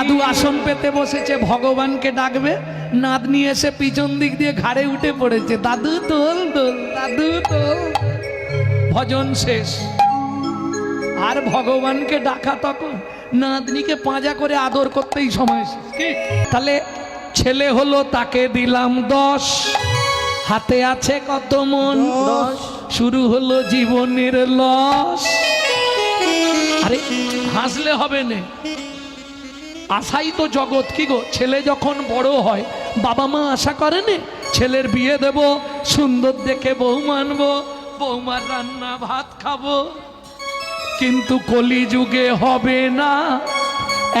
দাদু আসন পেতে বসেছে ভগবানকে ডাকবে। নাতনি এসে পিছন দিক দিয়ে ঘাড়ে উঠে পড়েছে। দাদু তোল তোল দাদু তোল। ভজন শেষ। আর ভগবানকে ডাকা তখন নাতনিকে পাঁজা করে আদর করতেই সময় তাহলে ছেলে হলো তাকে দিলাম দশ। হাতে আছে কত মন। শুরু হলো জীবনের লস। আরে হাসলে হবে না। আশাই তো জগৎ কি গো? ছেলে যখন বড় হয়, বাবা মা আশা করে নে ছেলের বিয়ে দেব, সুন্দর দেখে বউ মানব, বৌমার রান্না ভাত খাব। কিন্তু কলিযুগে হবে না।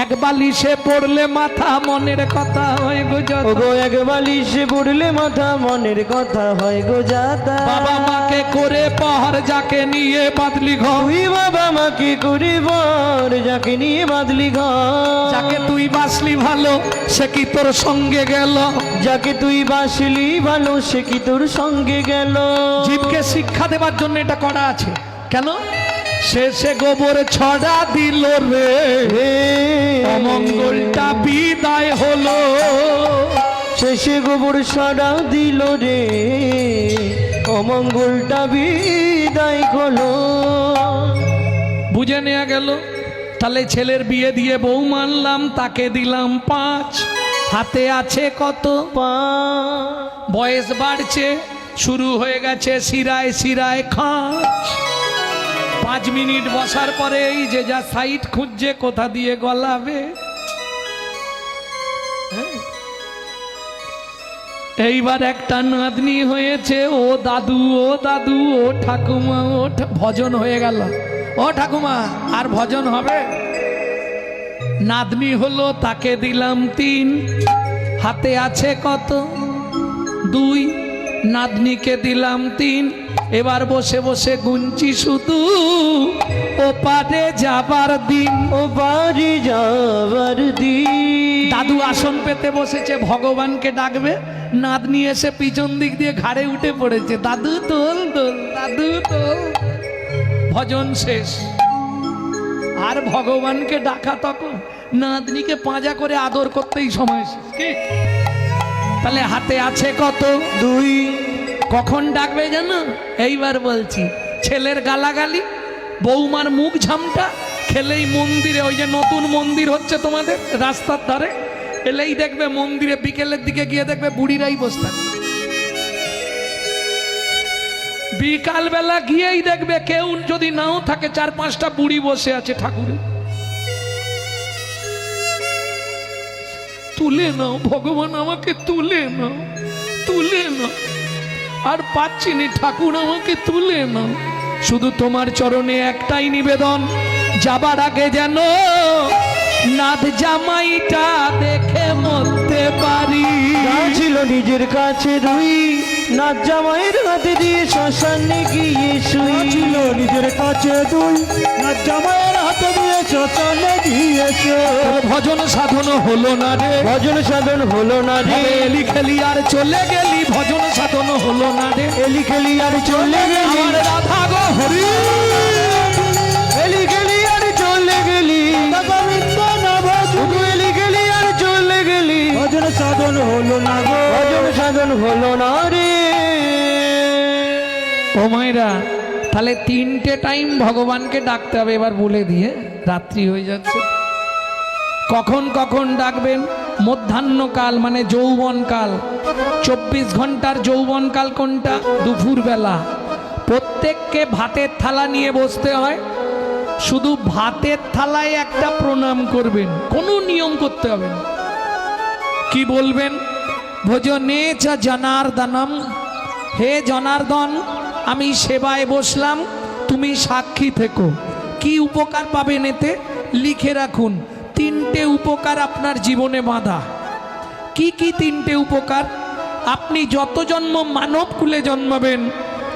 এক বালিশে পড়লে মাথা মনের কথা হয় গো যত। ওগো এক বালিশে পড়লে মাথা মনের কথা হয় গো যাতা বাবা মাকে করে পাহাড় যাকে নিয়ে বাদলি ঘর। তুই বাবা মাকে করে বর যাকে নিয়ে বাদলি ঘর। যাকে তুই বাসলি ভালো সে কি তোর সঙ্গে গেল? যাকে তুই বাসলি ভালো সে কি তোর সঙ্গে গেল? জীবকে শিক্ষা দেবার জন্য এটা করা আছে। কেন? শেষে গোবর ছড়া দিল রে। অমঙ্গলটা বিদায় হলো। শেষে গোবর ছড়া দিল রে। অমঙ্গলটা বিদায় হলো। বুঝে নেওয়া গেল। তাহলে ছেলের বিয়ে দিয়ে বউ মানলাম, তাকে দিলাম পাঁচ। হাতে আছে কত? বয়স বাড়ছে, শুরু হয়ে গেছে শিরায় শিরায় খাঁচ পাঁচ মিনিট বসার পরে এই যে যা সাইট খুঁজছে, কোথা দিয়ে গলাবে? হ্যাঁ? এইবার একটা নাতনি হয়েছে, ও দাদু ও দাদু, ও ঠাকুমা, ও ভজন হয়ে গেল। ও ঠাকুমা, আর ভজন হবে? নাতনি হলো, তাকে দিলাম তিন। হাতে আছে কত? দুই। নাতনিকে দিলাম তিন। এবার বসে বসে গুঞ্চি শুধু ও পারে যাবার দিন। ও বাড়ি যাবার দিন। দাদু আসন পেতে বসেছে ভগবানকে ডাকবে। নাতনি এসে পিছন দিক দিয়ে ঘাড়ে উঠে পড়েছে। দাদু তোল তোল দাদু তোল। ভজন শেষ। আর ভগবানকে ডাকা তখন নাতনিকে পাঁজা করে আদর করতেই সময় শেষ। তাহলে হাতে আছে কত? দুই। কখন ডাকবে জানো? এইবার বলছি, ছেলের গালাগালি, বৌমার মুখ ঝামটা, খেলেই মন্দিরে, ওই যে নতুন মন্দির হচ্ছে তোমাদের রাস্তার ধারে, এলেই দেখবে মন্দিরে বিকেলের দিকে গিয়ে দেখবে বুড়িরাই বসে থাকে। বিকালবেলা গিয়েই দেখবে কেউ যদি নাও থাকে, চার পাঁচটা বুড়ি বসে আছে ঠাকুরে। তুলে নাও, ভগবান আমাকে তুলে নাও তুলে নাও। আর পাচ্ছি নি ঠাকুর আমাকে তুলে নাও। শুধু তোমার চরণে একটাই নিবেদন যাবার আগে যেন নাথ জামাইটা দেখে মরতে পারি। ছিল নিজের কাছে দুই নাচ জামাইয়ের হাতে দিয়ে শ্মশানে গিয়ে শুই। ছিল নিজের কাছে দুই নাচ জামাইয়ের শ্মশানে গিয়েছে ভজন সাধন হলো না রে। ভজন সাধন হলো না রে। এলি খেলি আর চলে গেলি ভজন সাধন হলো না রে। এলি খেলি আর চলে গেলি। আমার রাধা গো হরি। এলি খেলি আর চলে গেলি। এলি খেলি আর চলে গেলি। ভজন সাধন হলো না গো। ভজন সাধন হলো না রে। ও মায়েরা তাহলে তিনটে টাইম ভগবানকে ডাকতে হবে এবার বলে দিয়ে। রাত্রি হয়ে যাচ্ছে। কখন কখন ডাকবেন? মধ্যাহ্নকাল মানে যৌবনকাল। চব্বিশ ঘণ্টার যৌবনকাল কোনটা? দুপুরবেলা। প্রত্যেককে ভাতের থালা নিয়ে বসতে হয়। শুধু ভাতের থালায় একটা প্রণাম করবেন। কোনো নিয়ম করতে হবে না। কি বলবেন? ভোজনে চ জনার্দনম হে জনার্দন, আমি সেবায় বসলাম। তুমি সাক্ষী থেকো। কি উপকার পাবেন এতে? লিখে রাখুন, তিনটে উপকার আপনার জীবনে বাঁধা। কি কি তিনটে উপকার? আপনি যত জন্ম মানব কুলে জন্মাবেন,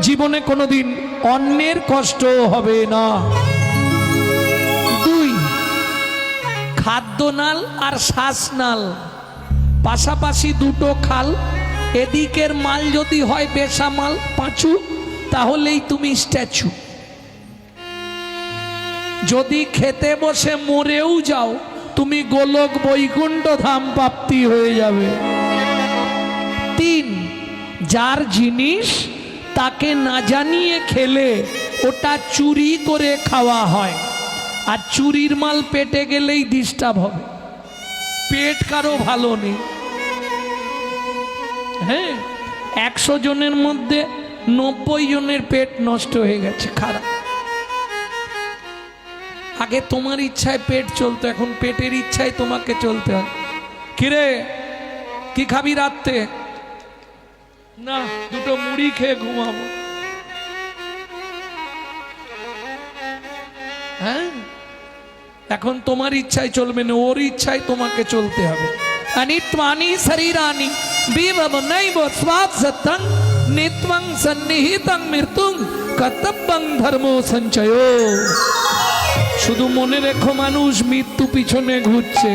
জীবনে কোনোদিন অন্যের কষ্ট হবে না। দুই খাদ্যনাল আর শ্বাসনাল পাশাপাশি দুটো খাল, এদিকের মাল যদি হয় বেসামাল পাঁচু, তাহলেই তুমি স্ট্যাচু। যদি খেতে বসে মরেও যাও, তুমি গোলক বৈকুণ্ঠ ধাম প্রাপ্তি হয়ে যাবে। তিন, যার জিনিস তাকে না জানিয়ে খেলে, ওটা চুরি করে খাওয়া হয়। আর চুরির মাল পেটে গেলেই ডিস্টার্ব হবে। পেট কারও ভালো নেই। হ্যাঁ একশো জনের মধ্যে নব্বই জনের পেট নষ্ট হয়ে গেছে, খারাপ। আগে তোমার ইচ্ছায় পেট চলতো এখন পেটের ইচ্ছায় তোমাকে চলতে হয় কিরে কি খাবি রাত্রে না দুটো মুড়ি খেয়ে ঘুমাবো হ্যাঁ এখন তোমার ইচ্ছায় চলবে না ওর ইচ্ছায় তোমাকে চলতে হবে অনিত্বানি শরীরানি বিভব নৈব স্বাদ সত্যং নিত্বং সন্নিহিতং মৃত্যুং কর্তব্যং ধর্ম সঞ্চয় শুধু মনে রেখো মানুষ, মৃত্যু পিছনে ঘুরছে।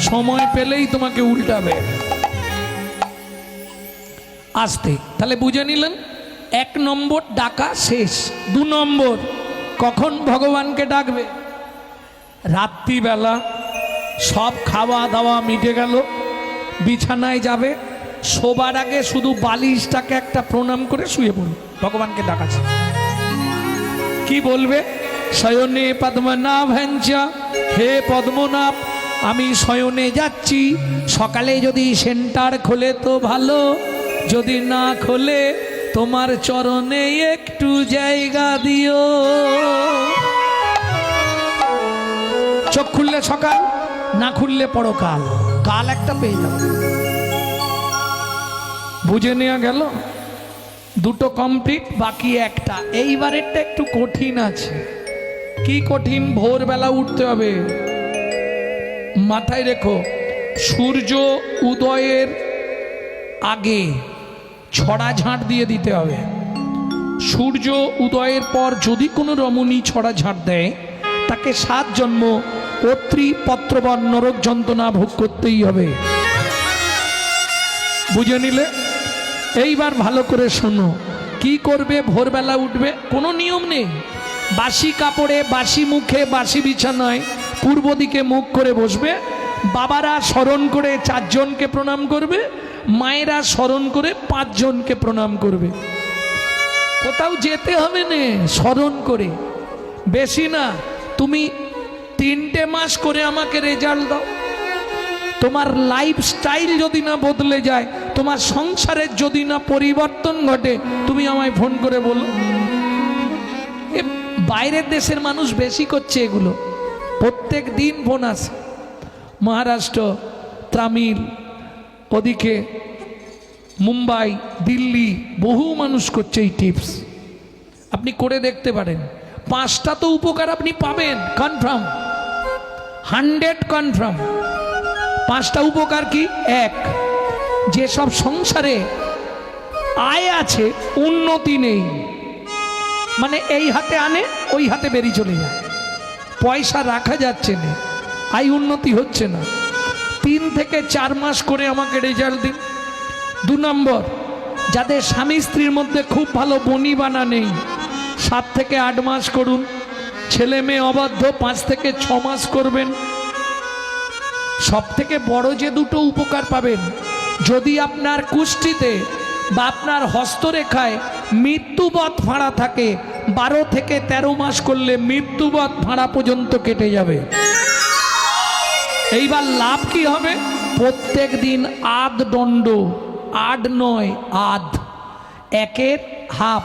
সময় পেলেই তোমাকে উল্টাবে। আসতে, তাহলে বুঝে নিলেন? এক নম্বর ডাকা শেষ, দু নম্বর, কখন ভগবানকে ডাকবে? রাত্রিবেলা সব খাওয়া দাওয়া মিটে গেল, বিছানায় যাবে, শোবার আগে শুধু বালিশটাকে একটা প্রণাম করে শুয়ে পড়ুন ভগবানকে ডাকাচ্ছে। কি বলবে? শয়নে পদ্মনাভ হে পদ্মনাভ, আমি শয়নে যাচ্ছি। সকালে যদি সেন্টার খোলে তো ভালো, যদি না খোলে তোমার চরণে একটু জায়গা দিও। চোখ খুললে সকাল, না খুললে পরকাল। কাল একটা পেয়ে যাবে বুঝে নেওয়া গেল? দুটো কমপ্লিট, বাকি একটা। এইবারেরটা একটু কঠিন আছে। কি কঠিন ভোরবেলা উঠতে হবে? মাথায় রেখো, সূর্য উদয়ের আগে ছড়া ঝাঁট দিয়ে দিতে হবে। সূর্য উদয়ের পর যদি কোনো রমণী ছড়া ঝাঁট দেয়, তাকে সাত জন্ম অত্রি পত্রবন নরক যন্ত্রণা ভোগ করতেই হবে। বুঝে নিলে? এইবার ভালো করে শোনো, কি করবে? ভোরবেলা উঠবে? কোনো নিয়ম নেই। বাসি কাপড়ে, বাসি মুখে, বাসি বিছানায়, পূর্ব দিকে মুখ করে বসবে। বাবারা স্মরণ করে চারজনকে প্রণাম করবে। মায়েরা স্মরণ করে পাঁচজনকে প্রণাম করবে। কোথাও যেতে হবে না, স্মরণ করে। বেশি না, তুমি তিনটে মাস করে আমাকে রেজাল্ট দাও। তোমার লাইফস্টাইল যদি না বদলে যায়, তোমার সংসারের যদি না পরিবর্তন ঘটে, তুমি আমায় ফোন করে বলো। বাইরের দেশের মানুষ বেশি করছে এগুলো। প্রত্যেক দিন ফোন আসে মহারাষ্ট্র, তামিল, ওদিকে মুম্বাই, দিল্লি, বহু মানুষ করছে এই টিপস। আপনি করে দেখতে পারেন। পাঁচটা তো উপকার আপনি পাবেন কনফার্ম হান্ড্রেড কনফার্ম পাঁচটা উপকার কি? এক, যেসব সংসারে আয় আছে, উন্নতি নেই। মানে এই হাতে আনে ওই হাতে বেরিয়ে চলে যায়। পয়সা রাখা যাচ্ছে না, আয় উন্নতি হচ্ছে না। তিন থেকে চার মাস করে আমাকে রেজাল্ট দিন। দু নম্বর, যাদের স্বামী স্ত্রীর মধ্যে খুব ভালো বনি বানা নেই, সাত থেকে আট মাস করুন। ছেলে মেয়ে অবাধ্য, পাঁচ থেকে ছ মাস করবেন। সব থেকে বড় যে দুটো উপকার পাবেন, যদি আপনার কুষ্টিতে বা আপনার হস্তরেখায় মৃত্যুবধ ফাঁড়া থাকে বারো থেকে ১৩ মাস করলে মৃত্যুবধ ফাঁড়া পর্যন্ত কেটে যাবে। এইবার লাভ কি হবে? প্রত্যেক দিন আধ দণ্ড আট নয় আধ। একের হাফ।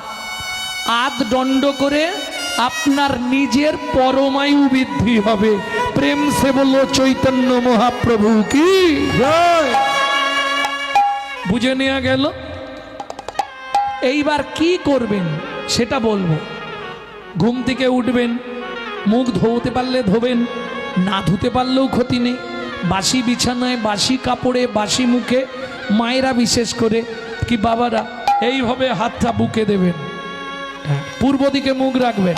আধ দণ্ড করে আপনার নিজের পরমায়ু বৃদ্ধি হবে। প্রেম সে বলল চৈতন্য মহাপ্রভু কি? বুঝে নেওয়া গেল। এইবার কি করবেন সেটা বলব। ঘুম থেকে উঠবেন, মুখ ধোতে পারলে ধোবেন, না ধুতে পারলেও ক্ষতি নেই। বাসি বিছানায়, বাসি কাপড়ে, বাসি মুখে, মায়েরা বিশেষ করে কি বাবারা, এইভাবে হাতটা বুকে দেবেন, পূর্ব দিকে মুখ রাখবেন।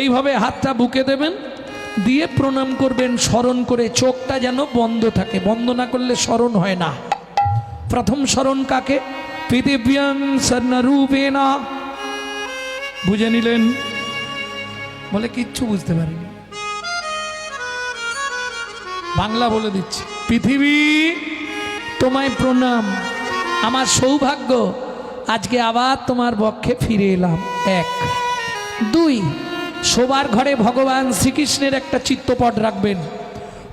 এইভাবে হাতটা বুকে দেবেন, দিয়ে প্রণাম করবেন, স্মরণ করে চোখটা যেন বন্ধ থাকে। বন্ধ না করলে স্মরণ হয় না। প্রথম স্মরণ কাকে? পৃথিব্যাং সর্ণরূপেণা বুঝে নিলেন? বলে কিচ্ছু বুঝতে পারিনি। বাংলা বলে দিচ্ছি, পৃথিবী, তোমায় প্রণাম। আমার সৌভাগ্য, আজকে আবার তোমার বক্ষে ফিরে এলাম। এক। দুই, শোবার ঘরে ভগবান শ্রীকৃষ্ণের একটা চিত্তপট রাখবেন।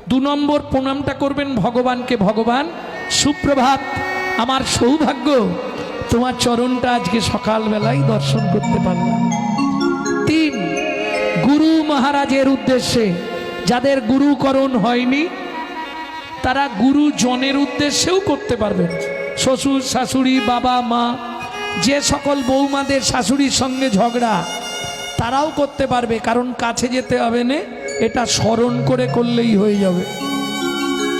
দু নম্বর প্রণামটা করবেন ভগবানকে, ভগবান, সুপ্রভাত, আমার সৌভাগ্য তোমার চরণটা আজকে সকালবেলায় দর্শন করতে পারলাম। তিন, গুরু মহারাজের উদ্দেশ্যে, যাদের গুরুকরণ হয়নি, তারা গুরু জনের উদ্দেশ্যেও করতে পারবেন শ্বশুর, শাশুড়ি, বাবা, মা, যে সকল বৌমাদের, শাশুড়ির সঙ্গে ঝগড়া, তারাও করতে পারবে, কারণ কাছে যেতে হবে না, এটা স্মরণ করে করলেই হয়ে যাবে।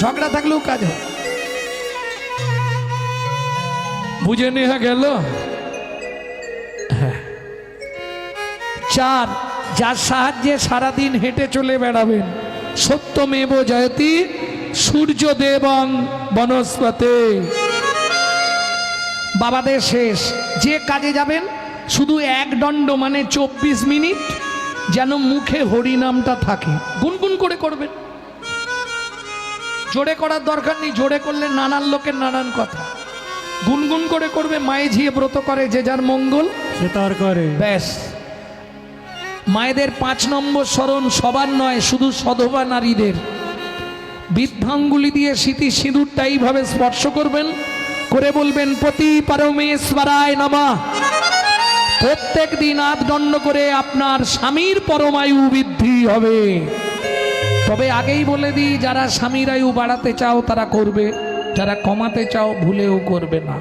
ঝগড়া থাকলেও কাজ হয় বুঝে নেওয়া গেল। চার যার সাহায্যে সারাদিন হেঁটে চলে বেড়াবেন, সত্যমেব জয়তি সূর্যদেবং বনস্পতে। বাবাদের শেষ, যে কাজে যাবেন, শুধু এক দণ্ড মানে চব্বিশ মিনিট, যেন মুখে হরিনামটা থাকে। গুনগুন করে করবেন। জোরে করার দরকার নেই, জোরে করলে নানান লোকের নানান কথা। গুনগুন করে করবে মায়ে ঝিয়ে ব্রত করে যে যার মঙ্গল সে তার করে। ব্যাস। মায়েদের পাঁচ নম্বর স্মরণ সবার নয় শুধু সধবা নারীদের। বৃদ্ধাঙ্গুলি দিয়ে স্মৃতি সিঁদুরটা এইভাবে স্পর্শ করবেন করে বলবেন প্রতি পরমেশ্বরায় নামা। প্রত্যেক দিন আধ দণ্ড করে আপনার স্বামীর পরমায়ু বৃদ্ধি হবে। তবে আগেই বলে দিই যারা স্বামীর আয়ু বাড়াতে চাও তারা করবে। যারা কমাতে চাও ভুলেও করবে না।